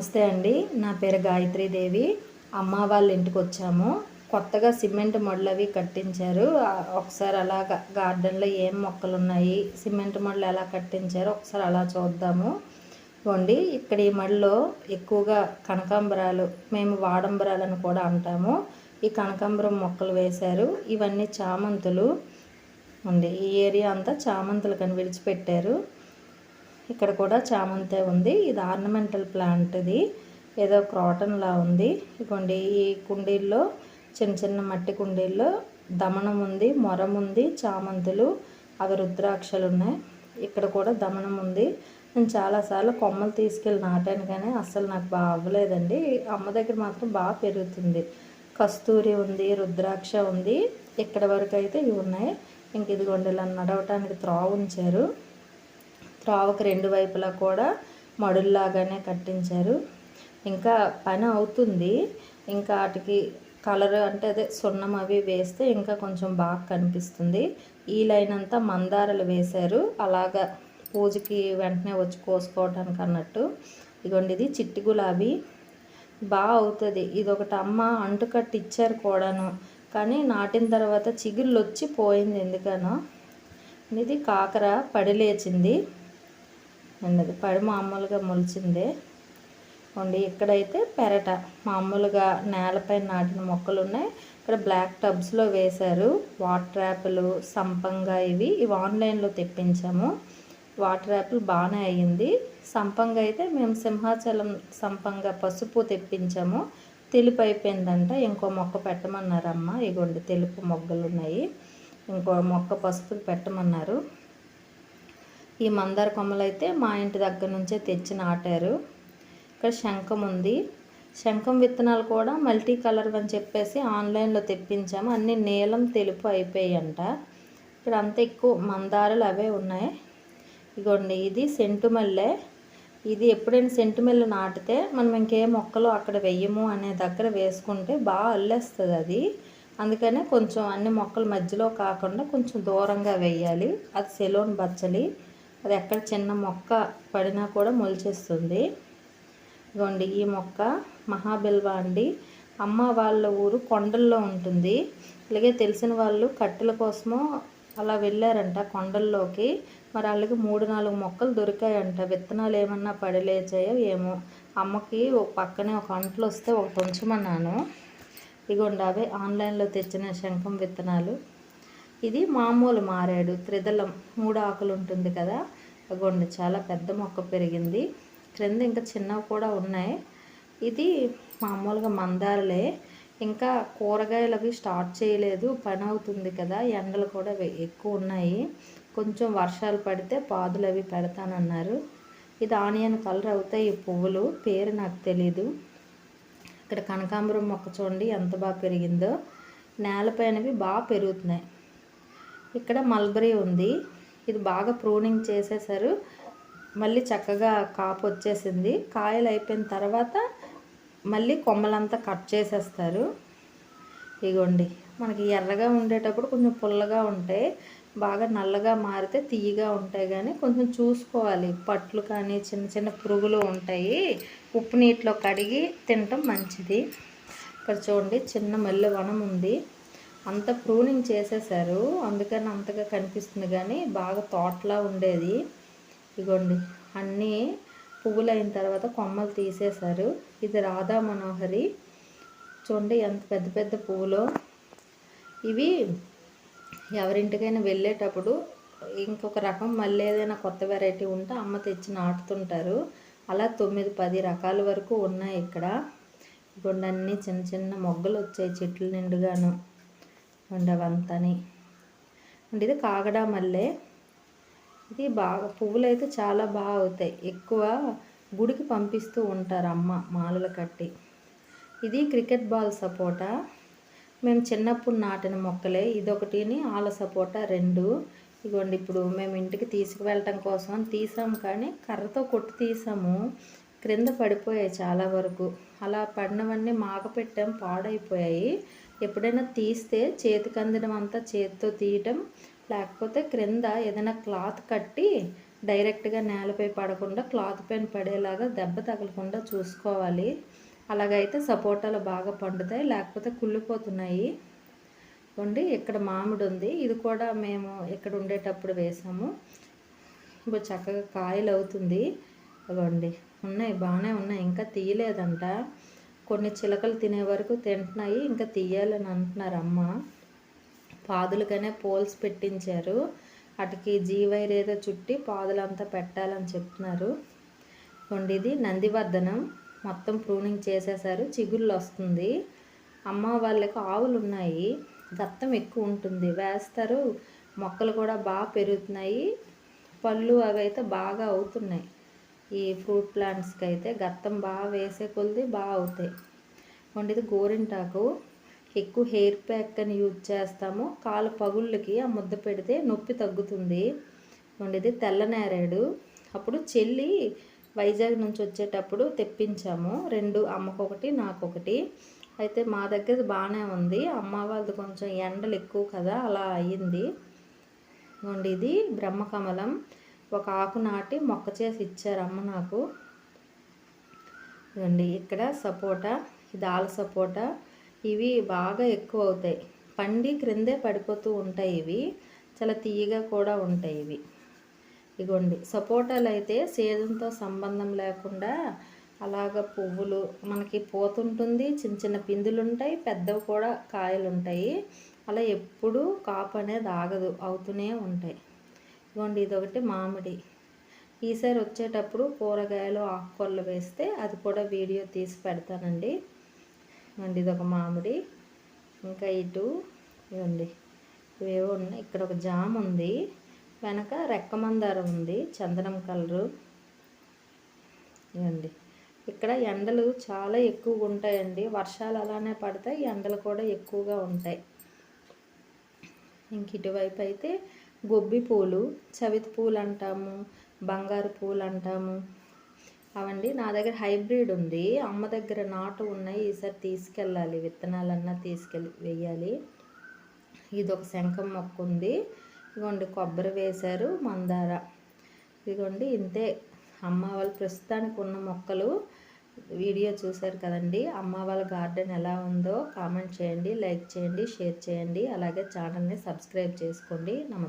నమస్తే అండి. నా పేరు గాయత్రి దేవి. అమ్మ వాళ్ళ ఇంటికి వచ్చాము. కొత్తగా సిమెంట్ మొడలు అవి కట్టించారు. ఒకసారి అలా గార్డెన్లో ఏం మొక్కలు ఉన్నాయి సిమెంట్ మొడలు ఎలా కట్టించారో ఒకసారి అలా చూద్దాము. ఇవ్వండి. ఇక్కడ ఈ మడిలో ఎక్కువగా కనకాంబరాలు మేము వాడంబరాలను కూడా అంటాము. ఈ కనకాంబరం మొక్కలు వేశారు. ఇవన్నీ చామంతులు. ఉంది ఈ ఏరియా అంతా చామంతులు కని విడిచిపెట్టారు. ఇక్కడ కూడా చామంతే ఉంది. ఇది ఆర్నమెంటల్ ప్లాంట్ ఇది ఏదో క్రాటన్ లా ఉంది. ఇదిగోండి ఈ కుండీల్లో చిన్న చిన్న మట్టి కుండీల్లో దమనం ఉంది మొరం ఉంది చామంతులు అవి రుద్రాక్షలు ఉన్నాయి ఇక్కడ కూడా దమనం ఉంది. నేను చాలాసార్లు కొమ్మలు తీసుకెళ్ళి నాటాను కానీ అస్సలు నాకు బాగా అవ్వలేదండి. అమ్మ దగ్గర మాత్రం బాగా పెరుగుతుంది. కస్తూరి ఉంది రుద్రాక్ష ఉంది. ఇక్కడ వరకు అయితే ఇవి ఉన్నాయి. ఇంక ఇదిగోండి ఇలా నడవటానికి త్రోవ ఉంచారు. త్రోవకు రెండు వైపులా కూడా మడుల్లాగానే కట్టించారు. ఇంకా పని అవుతుంది. ఇంకా వాటికి కలర్ అంటే అదే సున్నం అవి వేస్తే ఇంకా కొంచెం బాగా కనిపిస్తుంది. ఈ లైన్ అంతా మందారాలు వేశారు. అలాగా పూజకి వెంటనే వచ్చి కోసుకోవటానికి అన్నట్టు. ఇదిగోండి ఇది చిట్టి గులాబీ. బాగా అవుతుంది. ఇది ఒకటి అమ్మ అంటుకట్టి ఇచ్చారు కూడాను. కానీ నాటిన తర్వాత చిగుళ్ళు వచ్చి పోయింది ఎందుకనో. ఇది కాకర పడి అండి అది పడి మామూలుగా మొలిచిందే. అండి ఇక్కడైతే పెరట. మామూలుగా నేలపై నాటిన మొక్కలు ఉన్నాయి ఇక్కడ బ్లాక్ టబ్స్లో వేశారు. వాటర్ యాపిల్ సంపంగా ఇవి. ఇవి ఆన్లైన్లో తెప్పించాము. వాటర్ యాపిల్ బాగానే అయ్యింది. సంపంగ అయితే మేము సింహాచలం సంపంగా పసుపు తెప్పించాము. తెలుపు అయిపోయిందంట. ఇంకో మొక్క పెట్టమన్నారమ్మ. ఇగోండి తెలుపు మొగ్గలు ఉన్నాయి ఇంకో మొక్క పసుపు పెట్టమన్నారు. ఈ మందార కొమ్మలు అయితే మా ఇంటి దగ్గర నుంచే తెచ్చి నాటారు. ఇక్కడ శంఖం ఉంది. శంఖం విత్తనాలు కూడా మల్టీ కలర్ అని చెప్పేసి ఆన్లైన్లో తెప్పించాము. అన్ని నీలం తెలుపు అయిపోయాయంట. ఇక్కడ అంత ఎక్కువ మందారాలు అవే ఉన్నాయి. ఇగోండి ఇది సెంటుమల్లె. ఇది ఎప్పుడైనా సెంటుమల్లె నాటితే మనం ఇంకే మొక్కలు అక్కడ వెయ్యము అనే దగ్గర వేసుకుంటే బాగా అల్లేస్తుంది అది. అందుకనే కొంచెం అన్ని మొక్కల మధ్యలో కాకుండా కొంచెం దూరంగా వేయాలి. అది సెలోన్ బచ్చలి. అది ఎక్కడ చిన్న మొక్క పడినా కూడా మొలిచేస్తుంది. ఇదిగోండి ఈ మొక్క మహాబిల్వ అండి. అమ్మ వాళ్ళ ఊరు కొండల్లో ఉంటుంది. అలాగే తెలిసిన వాళ్ళు కట్టెల కోసమో అలా వెళ్ళారంట కొండల్లోకి. మరి వాళ్ళకి మూడు నాలుగు మొక్కలు దొరికాయంట. విత్తనాలు ఏమన్నా పడిలేచాయో ఏమో. అమ్మకి ఒక పక్కనే ఒక అంట్లు వస్తే ఒకటి ఉంచమన్నాను. ఇగోండి అవే ఆన్లైన్లో తెచ్చిన శంఖం విత్తనాలు. ఇది మామూలు మారాడు త్రిదళం మూడు ఆకులు ఉంటుంది కదా అగోండి చాలా పెద్ద మొక్క పెరిగింది. క్రింద ఇంకా చిన్నవి కూడా ఉన్నాయి. ఇది మామూలుగా మందారలే. ఇంకా కూరగాయలు అవి స్టార్ట్ చేయలేదు పని అవుతుంది కదా ఎండలు కూడా ఎక్కువ ఉన్నాయి. కొంచెం వర్షాలు పడితే పాదులు అవి పెడతానన్నారు. ఇది ఆనియన్ కలర్ అవుతాయి ఈ పువ్వులు పేరు నాకు తెలీదు. ఇక్కడ కనకాంబరం మొక్క చూడండి ఎంత బాగా పెరిగిందో. నేలపైనవి బాగా పెరుగుతున్నాయి. ఇక్కడ మల్బరీ ఉంది. ఇది బాగా ప్రూనింగ్ చేసేసారు. మళ్ళీ చక్కగా కాపు వచ్చేసింది. కాయలు అయిపోయిన తర్వాత మళ్ళీ కొమ్మలంతా కట్ చేసేస్తారు. ఇగోండి మనకి ఎర్రగా ఉండేటప్పుడు కొంచెం పుల్లగా ఉంటాయి. బాగా నల్లగా మారితే తీయగా ఉంటాయి కానీ కొంచెం చూసుకోవాలి. పట్లు కానీ చిన్న చిన్న పురుగులు ఉంటాయి. ఉప్పు నీటిలో కడిగి తినటం మంచిది. ఇక్కడ చూడండి చిన్న మల్లె వనం ఉంది. అంత ప్రూనింగ్ చేసేసారు అందుకని అంతగా కనిపిస్తుంది కానీ బాగా తోటలా ఉండేది. ఇగోండి అన్నీ పువ్వులు అయిన తర్వాత కొమ్మలు తీసేశారు. ఇది రాధా మనోహరి చూడండి ఎంత పెద్ద పెద్ద పువ్వులు. ఇవి ఎవరింటికైనా వెళ్ళేటప్పుడు ఇంకొక రకం మళ్ళీ ఏదైనా కొత్త వెరైటీ ఉంటే అమ్మ తెచ్చి నాటుతుంటారు. అలా తొమ్మిది పది రకాల వరకు ఉన్నాయి ఇక్కడ. ఇప్పుడు అన్నీ చిన్న చిన్న మొగ్గలు వచ్చాయి చెట్లు నిండుగాను. ఉండవంతని. అండ్ ఇది కాగడా మల్లె. ఇది బాగా పువ్వులు అయితే చాలా బాగా అవుతాయి. ఎక్కువ గుడికి పంపిస్తూ ఉంటారు అమ్మ మాలలు కట్టి. ఇది క్రికెట్ బాల్ సపోటా. మేము చిన్నప్పుడు నాటిన మొక్కలే. ఇదొకటిని ఆల సపోటా రెండు. ఇదిగోండి ఇప్పుడు మేము ఇంటికి తీసుకువెళ్ళటం కోసం తీసాము కానీ కర్రతో కొట్టి తీసాము. క్రింద పడిపోయాయి చాలా వరకు. అలా పడినవన్నీ మాగ పెట్టాం పాడైపోయాయి. ఎప్పుడైనా తీస్తే చేతికి అందడం అంతా చేతితో తీయటం లేకపోతే క్రింద ఏదైనా క్లాత్ కట్టి డైరెక్ట్గా నేలపై పడకుండా క్లాత్ పైన పడేలాగా దెబ్బ తగలకుండా చూసుకోవాలి. అలాగైతే సపోటాలు బాగా పండుతాయి లేకపోతే కుళ్ళిపోతున్నాయి. ఉండి ఇక్కడ మామిడి ఉంది ఇది కూడా మేము ఇక్కడ ఉండేటప్పుడు వేసాము. ఇప్పుడు చక్కగా కాయలు అవుతుంది ఇవ్వండి ఉన్నాయి బాగానే ఉన్నాయి ఇంకా తీయలేదంట. కొన్ని చిలకలు తినే వరకు తింటున్నాయి ఇంకా తీయాలని అంటున్నారు అమ్మ. పాదులకనే పోల్స్ పెట్టించారు. అటుకి జీవైర్ ఏదో చుట్టి పాదులంతా పెట్టాలని చెప్తున్నారు. ఇవ్వండి ఇది నందివర్ధనం. మొత్తం ప్రూనింగ్ చేసేసారు చిగుళ్ళు వస్తుంది. అమ్మ వాళ్ళకి ఆవులు ఉన్నాయి. గత్తం ఎక్కువ ఉంటుంది. వేస్తారు. మొక్కలు కూడా బాగా పెరుగుతున్నాయి. పళ్ళు అవి అయితే బాగా అవుతున్నాయి. ఈ ఫ్రూట్ ప్లాంట్స్కి అయితే గత్తం బాగా వేసే కొలిది బాగా అవుతాయి. వండిది గోరింటాకు. ఎక్కువ హెయిర్ ప్యాక్ అని యూజ్ చేస్తాము. కాలు పగుళ్ళకి ఆ ముద్ద పెడితే నొప్పి తగ్గుతుంది. వండిది తెల్లనేరేడు అప్పుడు చెల్లి వైజాగ్ నుంచి వచ్చేటప్పుడు తెప్పించాము. రెండు అమ్మకొకటి నాకొకటి. అయితే మా దగ్గర బాగానే ఉంది. అమ్మ వాళ్ళది కొంచెం ఎండలు ఎక్కువ కదా అలా అయ్యింది. ఇదిగోండి ఇది బ్రహ్మకమలం. ఒక ఆకు నాటి మొక్క చేసి ఇచ్చారమ్మ నాకు. ఇదండి ఇక్కడ సపోటా ఇది ఆల సపోటా. ఇవి బాగా ఎక్కువ అవుతాయి. పండి క్రిందే పడిపోతూ ఉంటాయి ఇవి. చాలా తీయగా కూడా ఉంటాయి ఇవి. ఇగోండి సపోటాలు అయితే సీజన్తో సంబంధం లేకుండా అలాగ పువ్వులు మనకి పోతుంటుంది చిన్న చిన్న పిందులు ఉంటాయి పెద్దవి కూడా కాయలు ఉంటాయి అలా ఎప్పుడూ కాపు అనేది ఆగదు అవుతూనే ఉంటాయి. ఇదిగోండి ఇదొకటి మామిడి. ఈసారి వచ్చేటప్పుడు కూరగాయలు ఆకుకూరలు వేస్తే అది కూడా వీడియో తీసి పెడతానండి. ఇవ్వండి ఇదొక మామిడి. ఇంకా ఇటు ఇవ్వండి ఇవేవో ఉన్నాయి. ఇక్కడ ఒక జామ్ ఉంది. వెనక రెక్కమందారం ఉంది చందనం కలరు. ఇవ్వండి ఇక్కడ ఎండలు చాలా ఎక్కువగా ఉంటాయండి. వర్షాలు అలానే పడతాయి ఎండలు కూడా ఎక్కువగా ఉంటాయి. ఇంక ఇటువైపు అయితే గొబ్బి పూలు చవితి పూలు అంటాము బంగారు పూలు అంటాము అవండి నా దగ్గర హైబ్రిడ్ ఉంది. అమ్మ దగ్గర నాటు ఉన్నాయి. ఈసారి తీసుకెళ్ళాలి. విత్తనాలన్నా తీసుకెళ్ళి వెయ్యాలి. ఇది ఒక శంఖం మొక్క ఉంది. ఇదిగోండి కొబ్బరి వేశారు. మందార. ఇదిగోండి ఇంతే. అమ్మ వాళ్ళు ప్రస్తుతానికి ఉన్న మొక్కలు వీడియో చూశారు కదండి. అమ్మ వాళ్ళ గార్డెన్ ఎలా ఉందో కామెంట్ చేయండి లైక్ చేయండి షేర్ చేయండి. అలాగే ఛానల్ని సబ్స్క్రైబ్ చేసుకోండి. నమస్తే